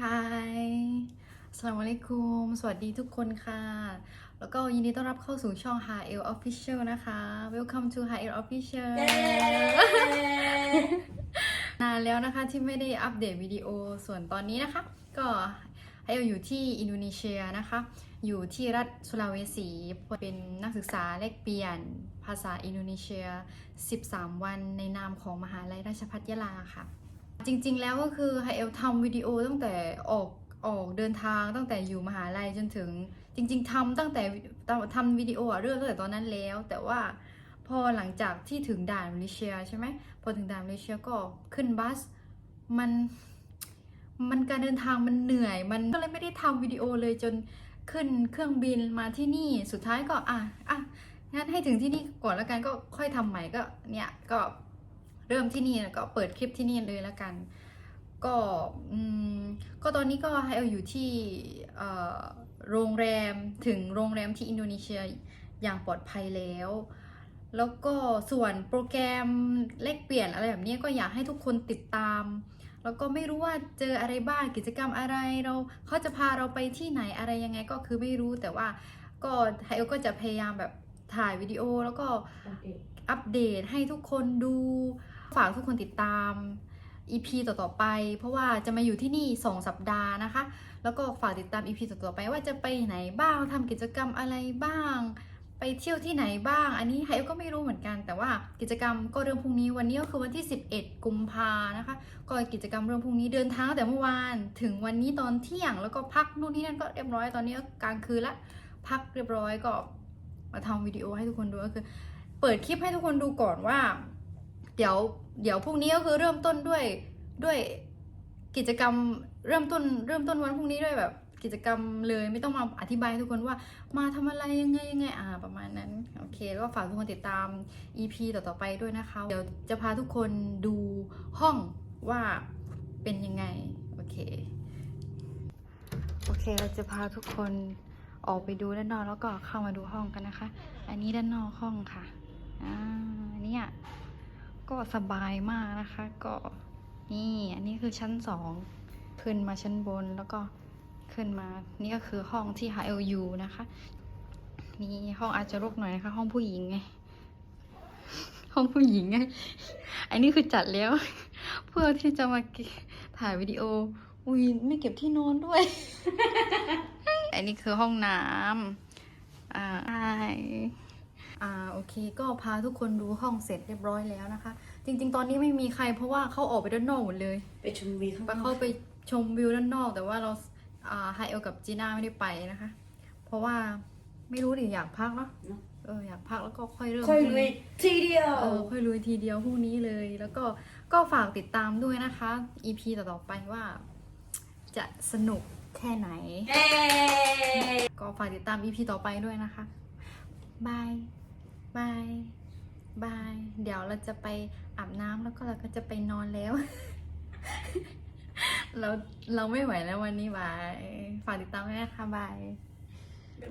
ฮายสลามอะลัยกุม สวัสดีทุกคนค่ะ แล้วก็ยินดีต้อนรับเข้าสู่ช่อง h a e l Official นะคะ Welcome to h a e l Official นานแล้วนะคะที่ไม่ได้อัปเดตวิดีโอ ส่วนตอนนี้นะคะ ก็ไอเอลอยู่ที่อินโดนีเซียนะคะ อยู่ที่รัฐสุลาเวสี เป็นนักศึกษาแลกเปลี่ยนภาษาอินโดนีเซีย 13 วันในนามของมหาลัยราชภัฏยะลาค่ะ จริง ๆ แล้วก็คือไฮเอลทำวิดีโอตั้งแต่ออกออกเดินทางตั้งแต่อยู่มหาลัยจนถึง จริง ๆทำตั้งแต่ทำวิดีโออะเริ่มตั้งแต่ตอนนั้นแล้ว แต่ว่าพอหลังจากที่ถึงด่านมาเลเซียใช่ไหมพอถึงด่านมาเลเซียก็ขึ้นบัสมันมันการเดินทางมันเหนื่อย มันก็เลยไม่ได้ทำวิดีโอเลยจนขึ้นเครื่องบินมาที่นี่สุดท้ายก็อะอะงั้นให้ถึงที่นี่ก่อนแล้วกันก็ค่อยทำใหม่ก็เนี่ยก็ เริ่มที่นี่แล้วก็เปิดคลิปที่นี่เลยแล้วกัน ก็อืมก็ตอนนี้ก็ให้เอาอยู่ที่เอ่อโรงแรมถึงโรงแรมที่อินโดนีเซียอย่างปลอดภัยแล้ว แล้วก็ส่วนโปรแกรมแลกเปลี่ยนอะไรแบบนี้ก็อยากให้ทุกคนติดตาม แล้วก็ไม่รู้ว่าเจออะไรบ้างกิจกรรมอะไรเราเขาจะพาเราไปที่ไหนอะไรยังไงก็คือไม่รู้แต่ว่าก็ไฮเอลก็จะพยายามแบบถ่ายวิดีโอแล้วก็อัปเดตให้ทุกคนดู ฝากทุกคนติดตาม EP ต่อๆไป เพราะว่าจะมาอยู่ที่นี่ 2 สัปดาห์นะคะ แล้วก็ฝากติดตาม EP ต่อๆไปว่าจะไปไหนบ้างทำกิจกรรมอะไรบ้าง ไปเที่ยวที่ไหนบ้าง อันนี้ไฮก็ไม่รู้เหมือนกัน แต่ว่ากิจกรรมก็เริ่มพรุ่งนี้วันนี้ก็คือวันที่ 11 กุมภานะคะ ก็กิจกรรมเริ่มพรุ่งนี้เดินทางตั้งแต่เมื่อวานถึงวันนี้ตอนเที่ยง แล้วก็พักนู่นนี่นั่นก็เรียบร้อยตอนนี้ก็กลางคืนละพักเรียบร้อยก็มาทำวิดีโอให้ทุกคนดูก็คือ เปิดคลิปให้ทุกคนดูก่อนว่า เดี๋ยวเดี๋ยวพรุ่งนี้ก็คือเริ่มต้นด้วยด้วยกิจกรรมเริ่มต้นเริ่มต้นวันพรุ่งนี้ด้วยแบบ กิจกรรมเลยไม่ต้องมาอธิบายทุกคนว่ามาทำอะไรยังไงยังไงอ่าประมาณนั้นโอเค ก็ฝากทุกคนติดตาม EP ต่อๆไปด้วยนะคะ เดี๋ยวจะพาทุกคนดูห้องว่าเป็นยังไงโอเคโอเคเราจะพาทุกคนออกไปดูด้านนอกแล้วก็เข้ามาดูห้องกันนะคะ อันนี้ด้านนอกห้องค่ะอ่าเนี่ย ก็สบายมากนะคะ ก็นี่อันนี้คือชั้นสองขึ้นมาชั้นบนแล้วก็ขึ้นมา นี่ก็คือห้องที่ HLU นะคะ นี่ห้องอาจจะรกหน่อยนะคะ ห้องผู้หญิงไง ห้องผู้หญิงไง อันนี้คือจัดแล้ว เพื่อที่จะมาถ่ายวิดีโอ อุ้ยไม่เก็บที่นอนด้วย อันนี้คือห้องน้ำอ่าใช่ อ่าโอเค ก็พาทุกคนดูห้องเสร็จเรียบร้อยแล้วนะคะ จริง ๆ ตอนนี้ไม่มีใครเพราะว่าเขาออกไปด้านนอกหมดเลยไปชมวิวข้างไปนอกเข้าไปชมวิวด้านนอก แต่ว่าเราอ่าไฮเอลกับจีน่าไม่ได้ไปนะคะ เพราะว่าไม่รู้ดิอยากพักเนาะเอออยากพักแล้วก็ค่อยเริ่มค่อยพรุ่งลุยนี้ทีเดียว เออค่อยลุยทีเดียวพรุ่งนี้เลย แล้วก็ก็ฝากติดตามด้วยนะคะ EP ต่อๆไปว่า จะสนุกแค่ไหน เอ้ ก็ฝากติดตาม EP ต่อไปด้วยนะคะบาย บายบาย เดี๋ยวเราจะไปอาบน้ำแล้วก็เราก็จะไปนอนแล้ว เราเราไม่ไหวแล้ววันนี้บาย ฝากติดตามด้วยนะคะบาย